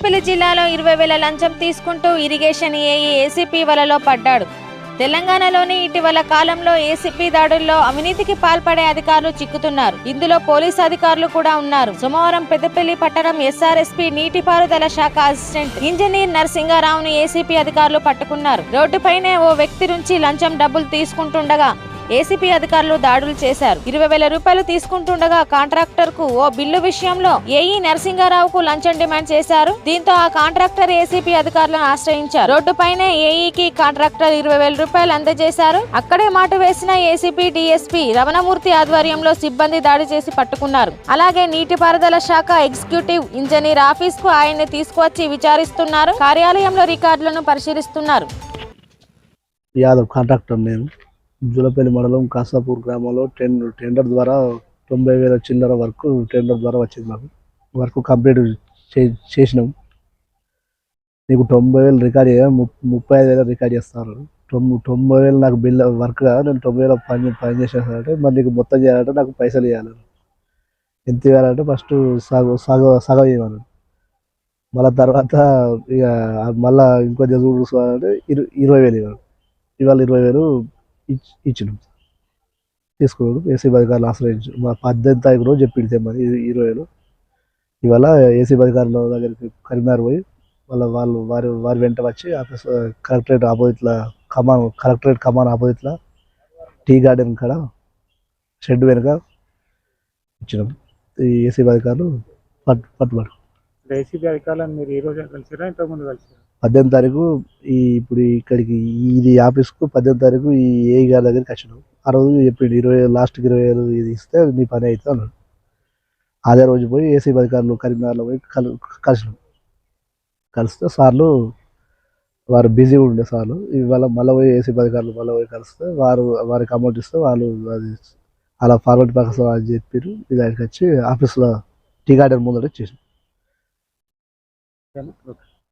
పెద్దపల్లి జిల్లాలో ఇరవై వేల లంచం తీసుకుంటూ ఇరిగేషన్ ఏఈ ఏసీపీ వలలో పడ్డాడు. తెలంగాణలోని ఇటీవల కాలంలో ఏసీపీ దాడుల్లో అవినీతికి పాల్పడే అధికారులు చిక్కుతున్నారు. ఇందులో పోలీసు అధికారులు కూడా ఉన్నారు. సోమవారం పెద్దపల్లి పట్టణం ఎస్ఆర్ఎస్పీ నీటిపారుదల శాఖ అసిస్టెంట్ ఇంజనీర్ నరసింగారావును ఏసీపీ అధికారులు పట్టుకున్నారు. రోడ్డుపైనే ఓ వ్యక్తి నుంచి లంచం డబ్బులు తీసుకుంటుండగా ఏసీపీ అధికారులు దాడులు చేశారు. ఇరవై వేల రూపాయలు తీసుకుంటుండగా కాంట్రాక్టర్కు ఓ బిల్లు విషయంలో ఏఈ నరసింగారావుకు లంచం డిమాండ్ చేశారు. దీంతో ఆ కాంట్రాక్టర్ ఏసీపీ అధికారులను ఆశ్రయించారు. రోడ్డుపైనే ఏఈకి కాంట్రాక్టర్ ఇరవై వేల రూపాయలు అందజేశారు. అక్కడే మాట వేసిన ఏసీపీ డిఎస్పీ రమణమూర్తి ఆధ్వర్యంలో సిబ్బంది దాడి చేసి పట్టుకున్నారు. అలాగే నీటిపారుదల శాఖ ఎగ్జిక్యూటివ్ ఇంజనీర్ ఆఫీస్కు ఆయన్ని తీసుకువచ్చి విచారిస్తున్నారు. కార్యాలయంలో రికార్డులను పరిశీలిస్తున్నారు. యాదవ్ కాంట్రాక్టర్ నేను. జులపల్లి మండలం కాసాపూర్ గ్రామంలో టెన్ టెండర్ ద్వారా తొంభై వేల చిల్లర వర్క్ టెండర్ ద్వారా వచ్చింది మాకు. వర్క్ కంప్లీట్ చే చేసినాం. నీకు తొంభై వేలు రికార్డ్ చేయ ముప్పై ఐదు వేలు రికార్డ్ చేస్తారు. తొమ్మిది తొంభై వేలు నాకు బిల్ వర్క్ కాదు నేను తొంభై వేల పని పని చేసేస్తానంటే మరి నీకు మొత్తం చేయాలంటే నాకు పైసలు ఇవ్వాలి. ఎంత ఇవ్వాలంటే ఫస్ట్ సగం సగం సగం ఇవ్వాలి. మళ్ళీ తర్వాత ఇక మళ్ళీ ఇంకో చదువు చూసుకోవాలంటే ఇరు ఇరవై వేలు ఇవ్వాలి. ఇవాళ ఇరవై వేలు ఇచ్చినాం తీసుకున్నాడు ఏసీ అధికారులు ఆశ్రయించు మా పద్దెనిమిది తారీఖు రోజు చెప్పిడితే మరి ఇ- ఇరవై ఇవాళ ఏసీ అధికారుల దగ్గరికి కరీంనగర్ పోయి వాళ్ళ వాళ్ళు వారి వారి వెంట వచ్చి ఆఫీస్ కలెక్టరేట్ ఆపోజిట్లో కమాన్ కలెక్టరేట్ కమాన్ ఆపోజిట్లో టీ గార్డెన్ కాడ షెడ్ వెనుక ఇచ్చినాం. ఈ ఏసీ అధికారులు పట్టు పట్టుబడు ఏసీబీ అధికారులను మీరు ఈ రోజే కలిసిరా? ఇంతకుముందు కలిసిరా? పద్దెనిమిది తారీఖు ఈ ఇప్పుడు ఇక్కడికి ఇది ఆఫీస్కు పద్దెనిమిది తారీఖు ఈ ఏఈ గారి దగ్గరికి వచ్చినాం. ఆ రోజు చెప్పిండు ఇరవై లాస్ట్కి ఇరవై వేలు ఇది ఇస్తే నీ పని అవుతుంది అన్నాడు. అదే రోజు పోయి ఏసీ అధికారులు కరీంనగర్లో పోయి కలు కలిసినాం. కలిస్తే సార్లు వారు బిజీగా ఉండే సార్లు ఇవాళ మళ్ళీ పోయి ఏసీ అధికారులు మళ్ళీ పోయి కలిస్తే వారు వారికి అమౌంట్ ఇస్తే వాళ్ళు అది అలా ఫార్వర్డ్ ప్రకాశం అని చెప్పారు ఇది ఆయనకి వచ్చి ఆఫీస్లో టీ గార్డెన్ ముందర చేసి Tamam. Yok.